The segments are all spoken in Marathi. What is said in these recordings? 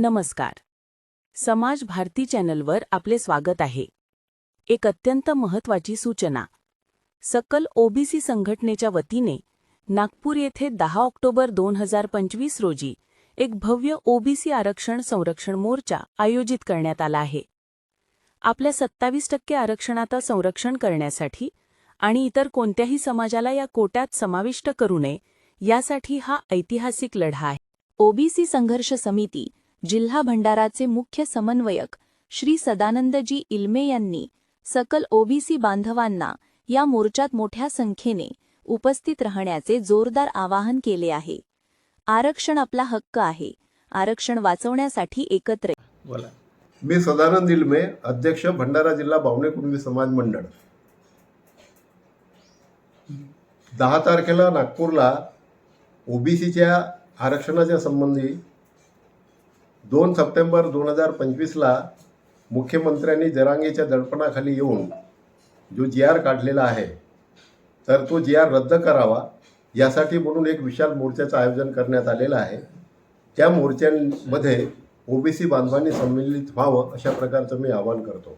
नमस्कार. समाज भारती चॅनलवर आपले स्वागत आहे. एक अत्यंत महत्वाची सूचना. सकल ओबीसी संघटनेच्या वतीने नागपूर येथे दहा ऑक्टोबर दोन हजार पंचवीस रोजी एक भव्य ओबीसी आरक्षण संरक्षण मोर्चा आयोजित करण्यात आला आहे. आपल्या सत्तावीस टक्के आरक्षणाचं संरक्षण करण्यासाठी आणि इतर कोणत्याही समाजाला या कोट्यात समाविष्ट करू नये यासाठी हा ऐतिहासिक लढा आहे. ओबीसी संघर्ष समिती जिल्हा भंडाराचे मुख्य समन्वयक श्री सदानंदजी इल्मे यांनी सकल ओबीसी बांधवांना या मोर्चात मोठ्या संख्येने उपस्थित राहण्याचे जोरदार आवाहन केले आहे. आरक्षण आपला हक्क आहे. आरक्षण वाचवण्यासाठी एकत्र मी सदानंद इल्मे अध्यक्ष भंडारा जिल्हा बावणे कुणबी समाज मंडळ. दहा तारखेला नागपूरला ओबीसीच्या आरक्षणाच्या संबंधी दोन सप्टेंबर दोन हजार पंचवीसला मुख्यमंत्र्यांनी जरांगेच्या दडपणाखाली येऊन जो जी आर काढलेला आहे तर तो जी आर रद्द करावा यासाठी म्हणून एक विशाल मोर्चाचं आयोजन करण्यात आलेलं आहे. त्या मोर्चांमध्ये ओबीसी बांधवांनी संमिलित व्हावं अशा प्रकारचं मी आवाहन करतो.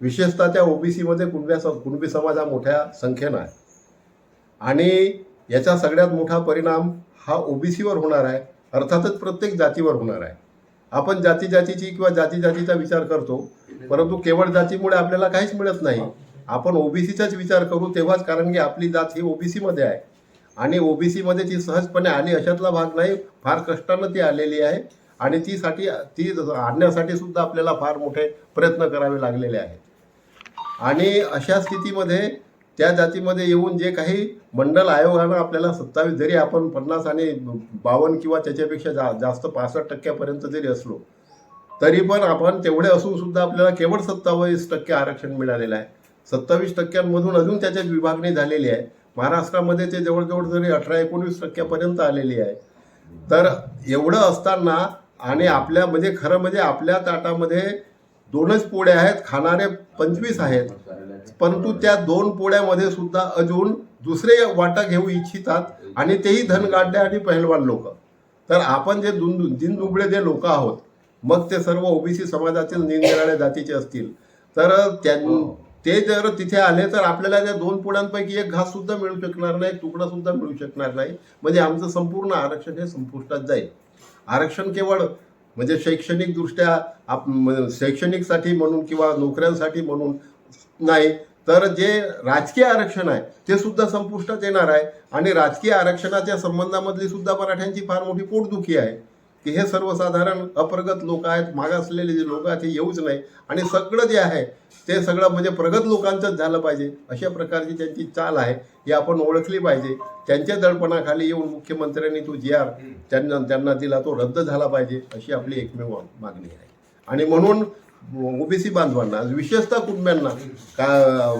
विशेषतः त्या ओबीसीमध्ये कुणब्या स कुणबी समाज हा मोठ्या संख्येनं आहे. आणि याचा सगळ्यात मोठा परिणाम हा ओबीसीवर होणार आहे अर्थातच प्रत्येक जातीवर होणार आहे. आपण जाती जातीची किंवा जाती जातीचा विचार करतो परंतु केवळ जातीमुळे आपल्याला काहीच मिळत नाही. आपण ओबीसीचाच विचार करू तेव्हाच कारण की आपली जात ही ओबीसीमध्ये आहे. आणि ओबीसीमध्ये ती सहजपणे आली अशातला भाग नाही फार कष्टानं ती आलेली आहे. आणि तीसाठी ती आणण्यासाठी सुद्धा आपल्याला फार मोठे प्रयत्न करावे लागलेले आहेत. आणि अशा स्थितीमध्ये त्या जातीमध्ये येऊन जे काही मंडल आयोगानं आपल्याला सत्तावीस जरी आपण पन्नास आणि बावन्न किंवा त्याच्यापेक्षा जा जास्त पासष्ट टक्क्यापर्यंत जरी असलो तरी पण आपण तेवढे असून सुद्धा आपल्याला केवळ सत्तावीस टक्के आरक्षण मिळालेलं आहे. सत्तावीस टक्क्यांमधून अजून त्याच्यात विभागणी झालेली आहे. महाराष्ट्रामध्ये ते जवळजवळ जरी अठरा एकोणवीस टक्क्यापर्यंत आलेली आहे. तर एवढं असताना आणि आपल्या म्हणजे खरं म्हणजे आपल्या ताटामध्ये दोनच पोळ्या आहेत खाणारे पंचवीस आहेत. परंतु त्या दोन पोळ्यामध्ये सुद्धा अजून दुसरे वाटा घेऊ इच्छितात आणि तेही धनगाड्या आणि पहिलवान लोक. तर आपण जे दुन दिनदुबळे जे लोक आहोत मग ते सर्व ओबीसी समाजातील निरनिराळ्या जातीचे असतील. तर त्यां ते जर तिथे आले तर आपल्याला त्या दोन पोळ्यांपैकी एक घास सुद्धा मिळू शकणार नाही तुकडा सुद्धा मिळू शकणार नाही. म्हणजे आमचं संपूर्ण आरक्षण हे संपुष्टात जाईल. आरक्षण केवळ म्हणजे शैक्षणिकदृष्ट्या आप शैक्षणिकसाठी म्हणून किंवा नोकऱ्यांसाठी म्हणून नाही तर जे राजकीय आरक्षण आहे ते सुद्धा संपुष्टात येणार आहे. आणि राजकीय आरक्षणाच्या संबंधामधली सुद्धा मराठ्यांची फार मोठी पोटदुखी आहे. की हे सर्वसाधारण अप्रगत लोक आहेत मागासलेले जे लोक आहेत ते येऊच नाही. आणि सगळं जे आहे ते सगळं म्हणजे प्रगत लोकांचंच झालं पाहिजे. अशा प्रकारची त्यांची चाल आहे. ही आपण ओळखली पाहिजे. त्यांच्या दडपणाखाली येऊन मुख्यमंत्र्यांनी तो जी आर त्यांना त्यांना दिला तो रद्द झाला पाहिजे अशी आपली एकमेव मागणी आहे. आणि म्हणून ओबीसी बांधवांना विशेषतः कुटुंबियांना का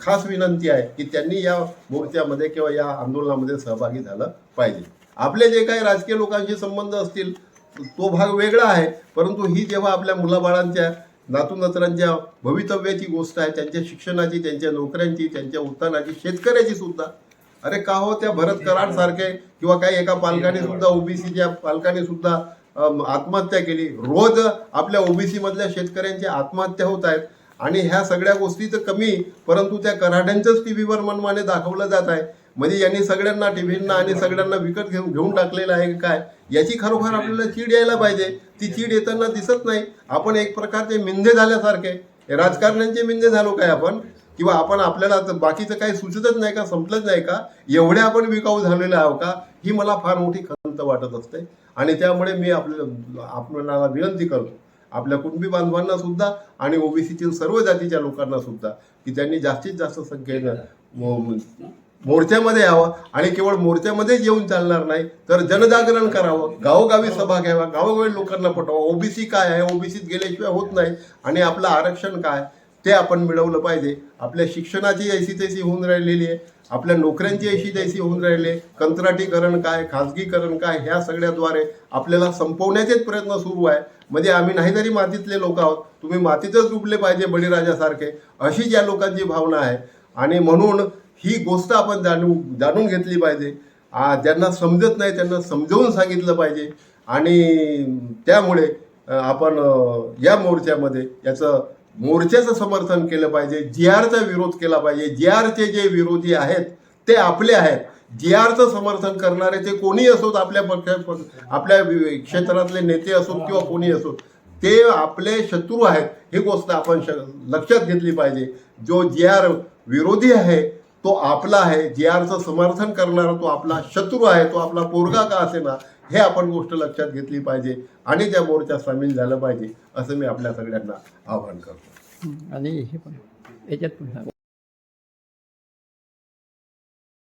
खास विनंती आहे की त्यांनी या मोर्चामध्ये किंवा या आंदोलनामध्ये सहभागी झालं पाहिजे. आपले जे काही राजकीय लोकांशी संबंध असतील तो भाग वेगळा आहे. परंतु ही जेव्हा आपल्या मुलाबाळांच्या नातूनतरांच्या भवितव्याची गोष्ट आहे त्यांच्या शिक्षणाची त्यांच्या नोकऱ्यांची त्यांच्या उत्थानाची शेतकऱ्याची सुद्धा. अरे का हो त्या भरत कराड सारखे किंवा काही एका पालकाने सुद्धा ओबीसीच्या पालकाने सुद्धा आत्महत्या केली? रोज आपल्या ओबीसी मधल्या शेतकऱ्यांच्या आत्महत्या होत आहेत. आणि ह्या सगळ्या गोष्टी तर कमी परंतु त्या कराड्यांच टी व्हीवर मनमाने दाखवलं जात आहे. म्हणजे यांनी सगळ्यांना टीव्हींना आणि सगळ्यांना विकत घेऊन घेऊन टाकलेलं आहे काय? याची खरोखर आपल्याला चीड यायला पाहिजे. ती चीड येताना दिसत नाही. आपण एक प्रकारचे मिंदे झाल्यासारखे. राजकारण्यांचे मिंदे झालो काय आपण? किंवा आपण आपल्याला तर बाकीचं काही सुचतच नाही का? संपलंच नाही का? एवढे आपण विकाऊ झालेले आहो का? ही मला फार मोठी खंत वाटत असते. आणि त्यामुळे मी आपल्या आपल्याला विनंती करतो. आपल्या कुटुंबी बांधवांना सुद्धा आणि ओबीसीतील सर्व जातीच्या लोकांना सुद्धा की त्यांनी जास्तीत जास्त संख्येनं मोर्चामध्ये यावं आणि केवळ मोर्चामध्येच येऊन चालणार नाही तर जनजागरण करावं गावोगावी सभा घ्यावा गावोगावी लोकांना पटवावं ओबीसी काय आहे? ओबीसीत गेल्याशिवाय होत नाही. आणि आपलं आरक्षण काय? ते आपण मिळवलं पाहिजे. आपल्या शिक्षणाची ऐशी तैशी होऊन राहिलेली आहे. आपल्या नोकऱ्यांची ऐशी तैसी होऊन राहिली आहे. कंत्राटीकरण काय? खाजगीकरण काय? ह्या सगळ्याद्वारे आपल्याला संपवण्याचेच प्रयत्न सुरू आहे. म्हणजे आम्ही नाही तरी मातीतले लोक आहोत. तुम्ही मातीतच डुबले पाहिजे बळीराजासारखे. अशी ज्या लोकांची भावना आहे. आणि म्हणून ही गोष्ट आपण जाणू जाणून घेतली पाहिजे. ज्यांना समजत नाही त्यांना समजावून सांगितलं पाहिजे. आणि त्यामुळे आपण या मोर्चामध्ये याचं मोर्चाचं समर्थन केलं पाहिजे. जी आरचा विरोध केला पाहिजे. जी आरचे जे विरोधी आहेत ते आपले आहेत. जी आरचं समर्थन करणारे ते कोणी असोत आपल्या पक्ष आपल्या वि- क्षेत्रातले नेते असोत किंवा कोणी असोत ते आपले शत्रू आहेत. ही गोष्ट आपण श लक्षात घेतली पाहिजे. जो जी आर विरोधी आहे तो आपला आहे जे आरचं समर्थन करणारा तो आपला शत्रू आहे तो आपला पोरगा का असेना हे आपण गोष्ट लक्षात घेतली पाहिजे आणि त्या मोर्चात सामील झालं पाहिजे असं मी आपल्या सगळ्यांना आवाहन करतो. आणि हे पण याच्यात पण